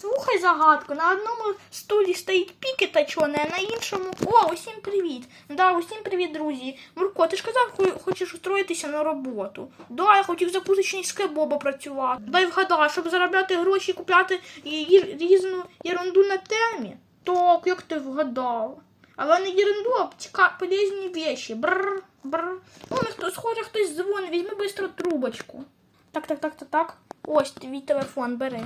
Слухай загадку, на одному стулі стоїть піки точоне, а на іншому. О, усім привіт! Да, усім привіт, друзі. Мурко, ти ж казав, хочеш устроїтися на роботу. Да, я хотів за кузичний скебоба працювати. Дай вгадай, щоб заробляти гроші, купляти різну ерунду на темі. Так, як ти вгадав. Але не ерунду, а ціка- полезні вещи. Бррр, бррр. О, не хто, схоже, хтось дзвонить, візьми быстро трубочку. Так, так, так, так, так. Ось твій телефон, бери.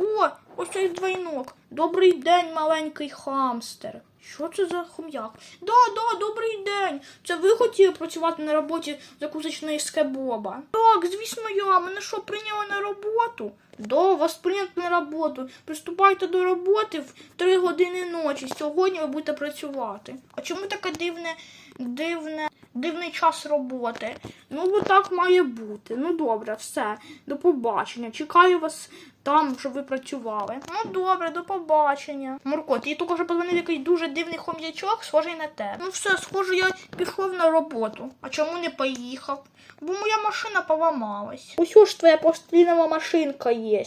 О, ось цей двойнок. Добрий день, маленький хамстер. Що це за хом'як? Да, да, добрий день. Це ви хотіли працювати на роботі закусочної скебоба? Так, звісно, я. Мене що, прийняли на роботу? Да, вас прийнято на роботу. Приступайте до роботи в 3 години ночі. Сьогодні ви будете працювати. А чому таке дивне, дивне, дивний час роботи? Ну, так має бути. Ну добре, все. До побачення. Чекаю вас там, щоб ви працювали. Ну добре, до побачення. Мурко, ти що позвонив якийсь дуже дивний хом'ячок, схожий на тебе. Ну все, схоже, я пішов на роботу. А чому не поїхав? Бо моя машина поламалась. Усю ж твоя постлінова машинка є.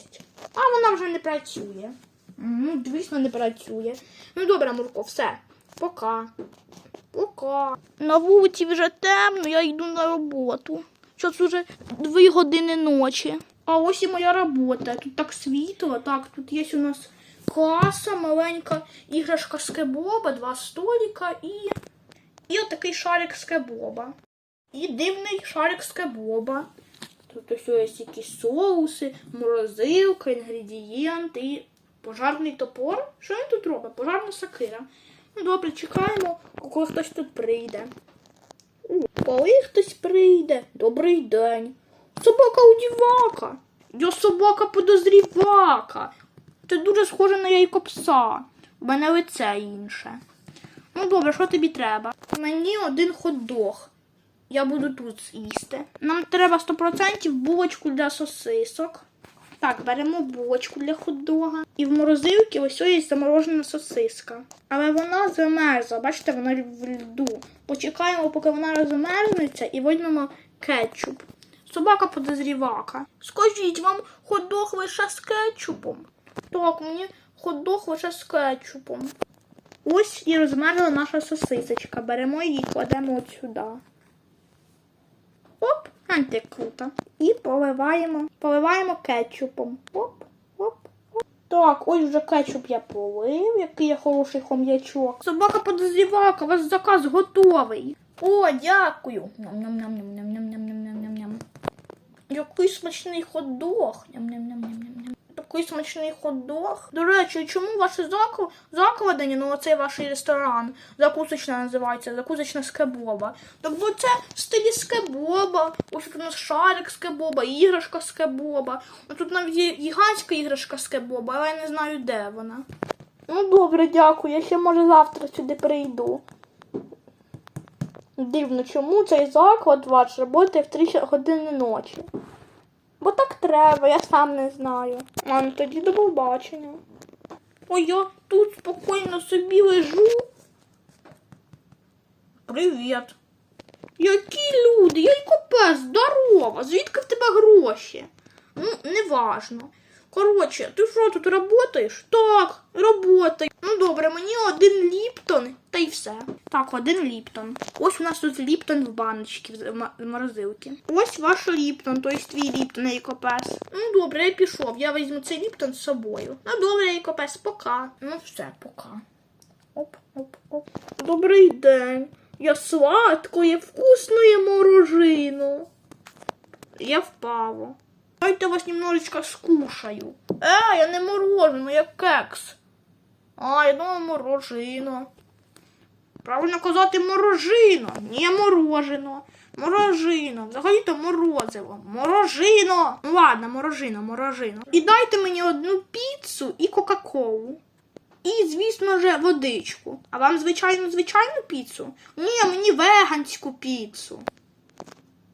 А вона вже не працює. Ну, звісно, не працює. Ну добре, Мурко, все. Пока. Пока. На вулиці вже темно, я йду на роботу. Зараз уже дві години ночі. А ось і моя робота. Тут так світло. Так, тут є у нас каса, маленька іграшка з кебоба, два століка і. І отакий шарик з кебоба. І дивний шарик з кебоба. Тут ось є якісь соуси, морозилка, інгредієнти і пожарний топор. Що він тут робить? Пожарна сакира. Ну добре, чекаємо, коли хтось тут прийде. Коли хтось прийде, добрий день. Собака удівака. Я собака подозрівака. Ти дуже схожа на яйко пса. У мене лице інше. Ну добре, що тобі треба? Мені один хот-дог. Я буду тут їсти. Нам треба 100% булочку для сосисок. Так, беремо булочку для хот-дога. І в морозилці ось є заморожена сосиска. Але вона замерзла, бачите, вона в льду. Почекаємо, поки вона розмерзнеться, і візьмемо кетчуп. Собака подозрівака. Скажіть вам хот-дог лише з кетчупом? Так, мені хот-дог лише з кетчупом. Ось і розмерзла наша сосисочка. Беремо її, кладемо от сюди. Оп, антик круто. І поливаємо, поливаємо кетчупом. Оп, оп, оп. Так, ось вже кетчуп я полив, який я хороший хом'ячок. Собака подозрівака, вас заказ готовий. О, дякую. Ням-ням-ням-ням-ням-ням-ням-ням-ням. Який смачний хот-дог. Ням-ням-ням-ням-ням. Такий смачний хот-дог. До речі, чому ваші закл... закладені, ну оцей ваш ресторан, закусочна називається, закусочна з кебоба. Так бо це в стилі з кебоба, ось тут у нас шарик з кебоба, іграшка з кебоба. Ось тут навіть є гігантська іграшка з кебоба, але я не знаю, де вона. Ну добре, дякую. Я ще може завтра сюди прийду. Дивно, чому цей заклад ваш працює в 3 години ночі. Бо так треба, я сам не знаю. А ну тоді до побачення. Ой, я тут спокійно собі лежу. Привіт. Які люди? Я й копе, здорова. Звідки в тебе гроші? Ну, неважно. Коротше, ти що тут працюєш? Так, работаю. Ну добре, мені один ліптон, й все. Так, один ліптон. Ось у нас тут ліптон в баночці в морозилці. Ось ваш ліптон, тобто твій ліптон Ейкопес. Ну добре, я пішов. Я візьму цей ліптон з собою. Ну добре, Ейкопес, пока. Ну все, пока. Оп, оп, оп. Добрий день. Я сладкое, вкусное морожино. Я впала. Дайте вас немножечко скушаю. Е, я не морожено, я кекс. А, я думала морожино. Правильно казати морожино. Ні, морожено. Морожино. Взагалі-то морозиво. Морожино. Ну ладно, морожино, морожино. І дайте мені одну піцу і Кока-Колу. І, звісно ж, водичку. А вам, звичайно, звичайну піцу? Ні, мені веганську піцу.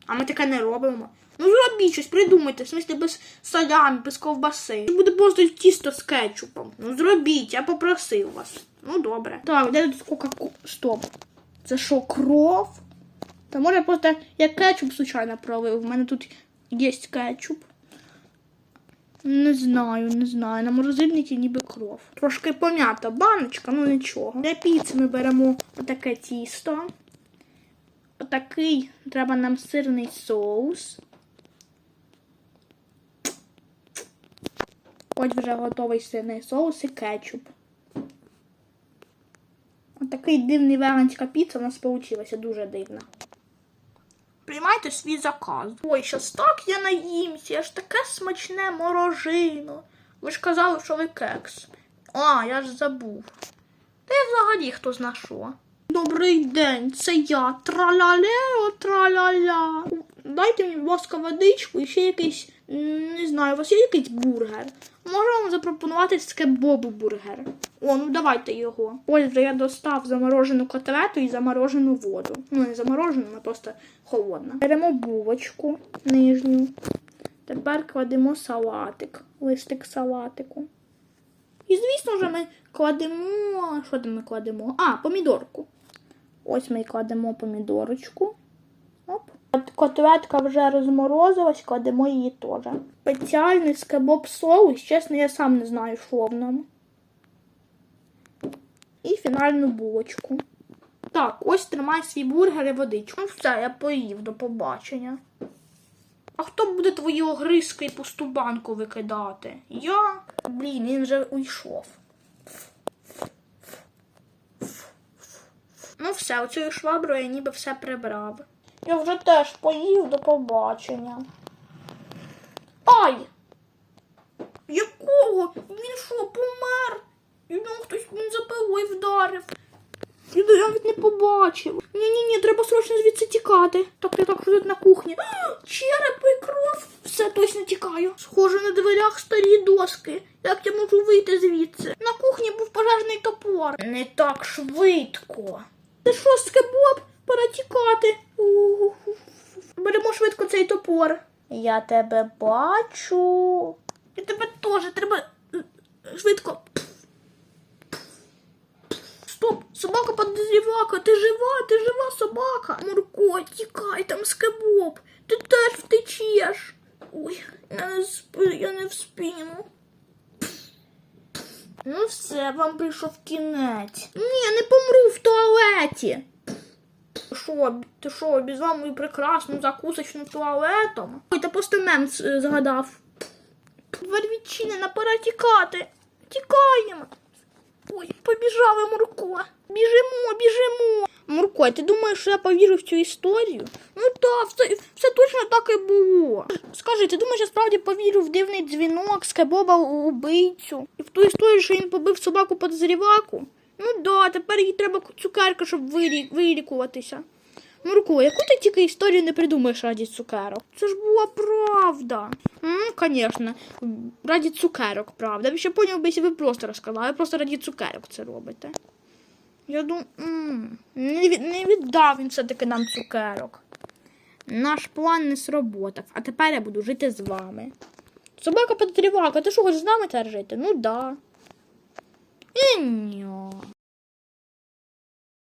А ми таке не робимо. Ну зробіть щось, придумайте, в смислі без салями, без ковбаси. Це буде просто тісто з кетчупом. Ну зробіть, я попросив вас. Ну добре. Так, де тут кока Стоп. Це що, кров? Та може просто я кетчуп случайно пролив. У мене тут є кетчуп. Не знаю, не знаю. На морозильнику ніби кров. Трошки пом'ята баночка, ну нічого. Для піци ми беремо отаке тісто. Отакий треба нам сирний соус. Ось вже готовий сирний соус і кетчуп. Отакий дивний веганська піца у нас вийшла, дуже дивна. Приймайте свій заказ. Ой, щас так я наїмся, я ж таке смачне морожино. Ви ж казали, що ви кекс. А, я ж забув. Та я взагалі хто зна що. Добрий день, це я. Тралалео, траляля. Дайте мені, будь ласка, водичку і ще якийсь, не знаю, у вас є якийсь бургер. Можу вам запропонувати скебобу бургер. О, ну давайте його. Ось вже я достав заморожену котлету і заморожену воду. Ну, не заморожену, а просто холодна. Беремо булочку нижню. Тепер кладемо салатик, листик салатику. І, звісно ж, ми кладемо. Що ми кладемо? А, помідорку. Ось ми кладемо помідорочку. Котлетка вже розморозилась, кладемо її теж. Спеціальний скебоб соус, чесно, я сам не знаю, що в ньому. І фінальну булочку. Так, ось тримай свій бургер і водичку. Ну все, я поїв, до побачення. А хто буде твої огризки і пусту банку викидати? Я? Блін, він вже уйшов. Ну все, оцею шваброю я ніби все прибрав. Я вже теж поїв до побачення. Ай! Якого? Він що, помер? Ну, хтось він запилою вдарив. Я навіть не побачив. Ні-ні-ні, треба срочно звідси тікати. Так, так, так, що на кухні. Череп і кров. Все точно тікаю. Схоже на дверях старі доски. Як я можу вийти звідси? На кухні був пожежний топор. Не так швидко. Ти що, скебоб? Пора тікати. Беремо швидко цей топор. Я тебе бачу. Я тебе теж треба швидко. Стоп, собака подозрівака, ти жива, ти жива собака. Мурко, тікай, там скебоб. Ти теж втечеш. Ой, я не, сп... я не вспіну. Ну все, вам прийшов кінець. Ні, не помру в туалеті. Що, ти що, обізвав мою прекрасну закусочну туалетом? Ой, та просто мем е, згадав. Двері відчинена, пора тікати. Тікаємо. Ой, побіжали, Мурко. Біжимо, біжимо. Мурко, ти думаєш, що я повірю в цю історію? Ну так, все, все точно так і було. Скажи, ти думаєш, я справді повірю в дивний дзвінок, скебоба убийцю? І в ту історію, що він побив собаку подозріваку? Ну да, тепер їй треба цукерка, щоб вилі... вилікуватися. Мурко, яку ти тільки історію не придумаєш раді цукерок? Це ж була правда. Звісно, раді цукерок, правда. Ви ще поняв би, якщо ви просто розказали, просто раді цукерок це робите. Я думаю, не, віддав він все-таки нам цукерок. Наш план не сработав, а тепер я буду жити з вами. Собака подривака, ти що хочеш з нами тепер жити? Ну да. І ні.